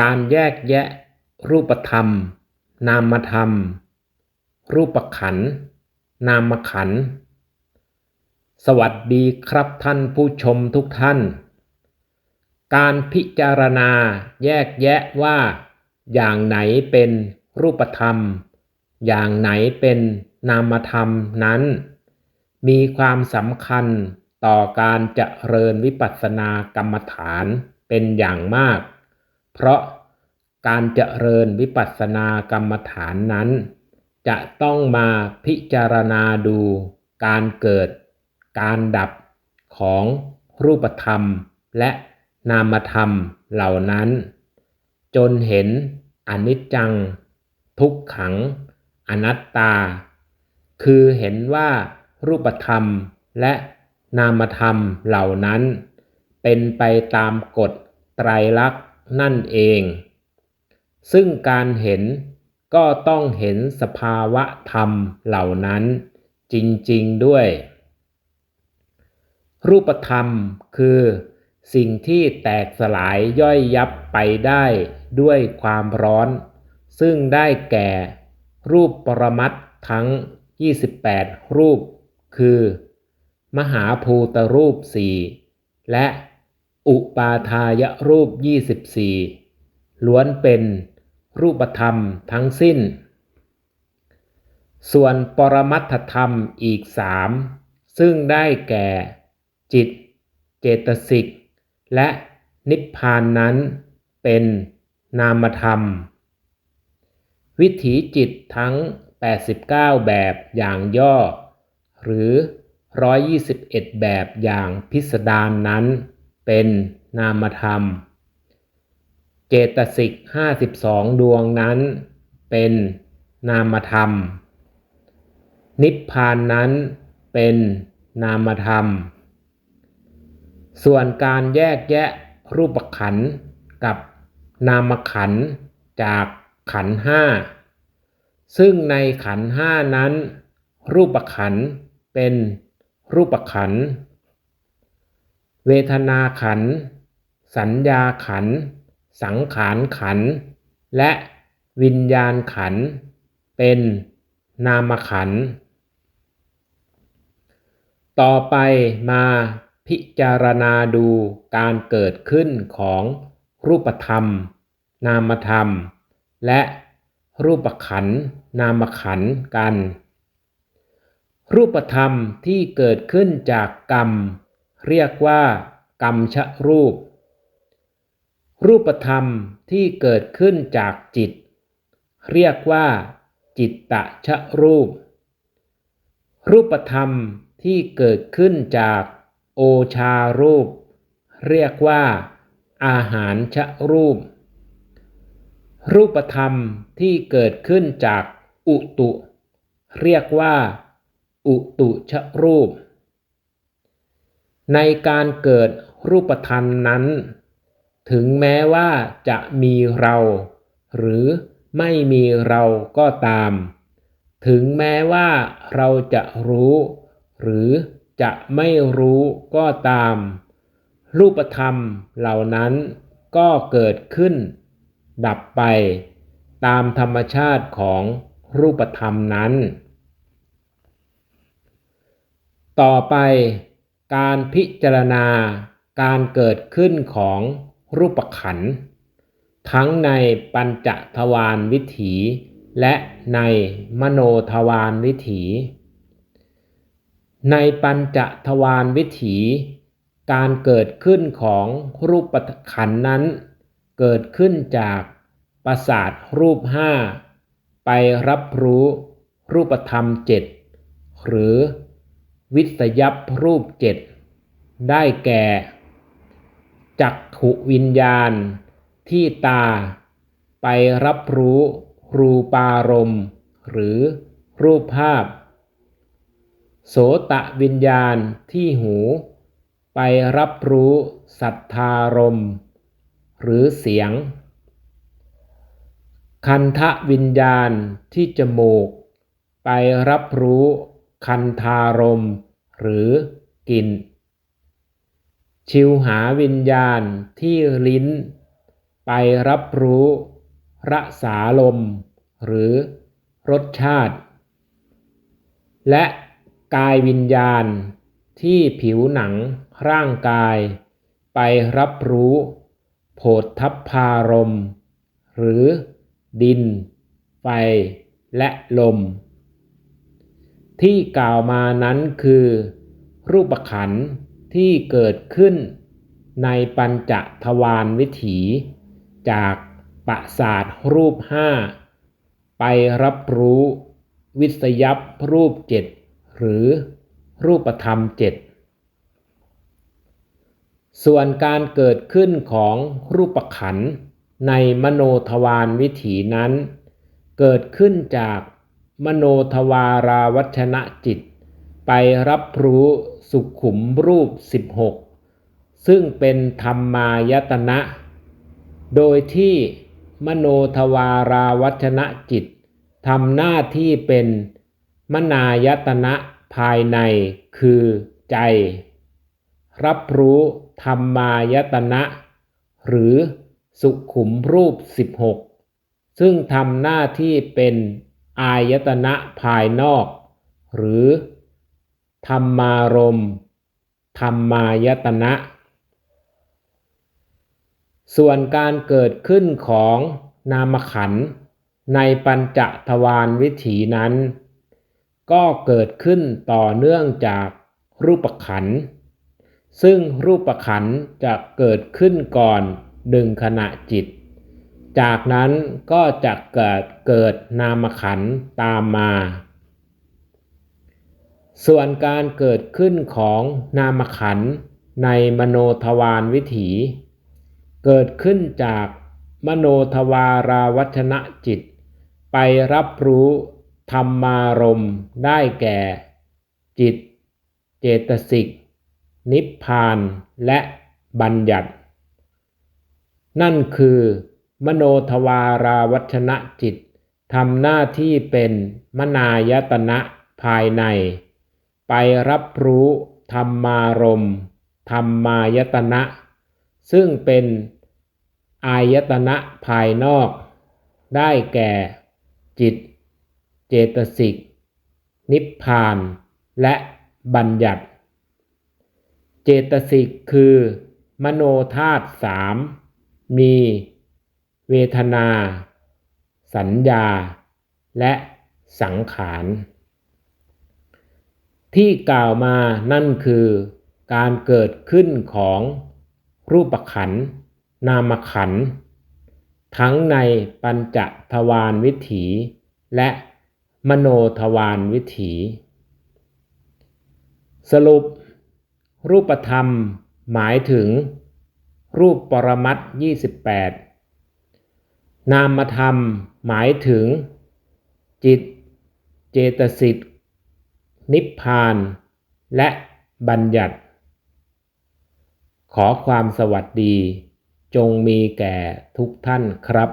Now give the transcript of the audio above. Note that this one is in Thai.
การแยกแยะ รูปธรรม นามธรรม รูปขัน นามขัน สวัสดีครับท่านผู้ชมทุกท่าน การพิจารณาแยกแยะว่า อย่างไหนเป็นรูปธรรม อย่างไหนเป็นนามธรรมนั้น มีความสำคัญต่อการเจริญวิปัสสนากรรมฐานเป็นอย่างมาก เพราะการเจริญวิปัสสนากรรมฐานนั้น จะต้องมาพิจารณาดูการเกิด การดับของรูปธรรมและนามธรรมเหล่านั้น จนเห็นอนิจจัง ทุกขัง อนัตตา คือเห็นว่ารูปธรรมและนามธรรมเหล่านั้น เป็นไปตามกฎไตรลักษณ์ นั่นเอง ซึ่งการเห็นก็ต้องเห็นสภาวะธรรมเหล่านั้น จริงๆด้วย รูปธรรมคือ สิ่งที่แตกสลายย่อยยับไปได้ด้วยความร้อน ซึ่งได้แก่ รูปปรมัตทั้ง 28 รูป คือ มหาภูตรูปสี่และ อุปาทายรูป 24 ล้วนเป็นรูปธรรมทั้งสิ้น ส่วนปรมัตถธรรมอีกสามซึ่งได้แก่จิต เจตสิก และนิพพานนั้นเป็นนามธรรม วิถีจิตทั้ง 89 แบบอย่างย่อ หรือ 121 แบบอย่างพิสดารนนั้น เป็นนามธรรม เจตสิกห้าสิบสองดวงนั้น เป็นนามธรรม นิพพานนั้นเป็นนามธรรม ส่วนการแยกแยะรูปขันกับนามขันจากขันห้าซึ่งในขันห้านั้น รูปขันเป็นรูปขัน เวทนาขัน สัญญาขัน สังขารขัน และวิญญาณขัน เป็นนามขัน ต่อไปมาพิจารณาดูการเกิดขึ้นของรูปธรรม นามธรรม และรูปขัน นามขันกัน รูปธรรมที่เกิดขึ้นจากกรรม เรียกว่ากรรมชะรูป รูปธรรมที่เกิดขึ้นจากจิต เรียกว่าจิตตะชะรูป รูปธรรมที่เกิดขึ้นจากโอชารูป เรียกว่าอาหารชะรูป รูปธรรมที่เกิดขึ้นจากอุตุ เรียกว่า อุตุชะรูป ในการเกิดรูปธรรมนั้น ถึงแม้ว่าจะมีเรา หรือไม่มีเราก็ตาม ถึงแม้ว่าเราจะรู้ หรือจะไม่รู้ก็ตาม รูปธรรมเหล่านั้นก็เกิดขึ้น ดับไป ตามธรรมชาติของรูปธรรมนั้น ต่อไป การพิจารณาการเกิดขึ้นของรูปขันธ์ทั้งในปัญจทวารวิถี และในมโนทวารวิถี ในปัญจทวารวิถี การเกิดขึ้นของรูปขันธ์นั้น เกิดขึ้นจากประสาทรูปห้าไปรับรู้รูปธรรมเจ็ดหรือ วิสยับรูปเจ็ดได้แก่ จักขุวิญญาณ ที่ตา ไปรับรู้ รูปารมณ์ หรือรูปภาพ โสตะวิญญาณที่หู ไปรับรู้สัทธารมหรือเสียง คันทะวิญญาณที่จมูก ไปรับรู้ คันธารม หรือกลิ่น ชิวหาวิญญาณที่ลิ้น ไปรับรู้รสาลม หรือรสชาติ และกายวิญญาณที่ผิวหนังร่างกาย ไปรับรู้โผฏฐัพพารม หรือดิน ไฟ และลม ที่กล่าวมานั้นคือ รูปขันธ์ที่เกิดขึ้นในปัญจทวารวิถี จากประสาทรูปห้าไปรับรู้วิสยับรูปเจ็ดหรือรูปธรรมเจ็ดส่วนการเกิดขึ้นของรูปขันธ์ในมโนทวารวิถีนั้น เกิดขึ้นจาก มโนทวาราวัชนะจิต ไปรับรู้สุขุมรูป 16 ซึ่งเป็นธรรมายตนะ โดยที่มโนทวาราวัชนะจิตทำหน้าที่เป็นมนายตนะภายในคือใจ รับรู้ธรรมายตนะ หรือสุขุมรูป 16 ซึ่งทำหน้าที่เป็น อายตนะภายนอก หรือธรรมารมธรรมายตนะ ส่วนการเกิดขึ้นของนามขันในปัญจทวารวิถีนั้น ก็เกิดขึ้นต่อเนื่องจากรูปขัน ซึ่งรูปขันจะเกิดขึ้นก่อนหนึ่งขณะจิต จากนั้นก็จะเกิดเกิดนามขันตามมา ส่วนการเกิดขึ้นของนามขันในมโนทวารวิถี เกิดขึ้นจากมโนทวาราวัชนะจิต ไปรับรู้ธรรมารมณ์ได้แก่ จิต เจตสิก นิพพานและบัญญัติ นั่นคือ มโนทวาราวัชนะจิตทำหน้าที่เป็นมนายตนะภายใน ไปรับรู้ธรรมารมธรรมายตนะ ซึ่งเป็นอายตนะภายนอก ได้แก่ จิต เจตสิก นิพพาน และบัญญัติ เจตสิกคือ มโนธาตุสามมี เวทนา สัญญา และสังขาร ที่กล่าวมานั่นคือการเกิดขึ้นของรูปขัน นามขัน ทั้งในปัญจทวารวิถี และมโนทวารวิถี สรุป รูปธรรมหมายถึงรูปปรมัตยี่สิบแปด นามธรรมหมายถึง จิต เจตสิกนิพพาน และบัญญัติ ขอความสวัสดี จงมีแก่ทุกท่านครับ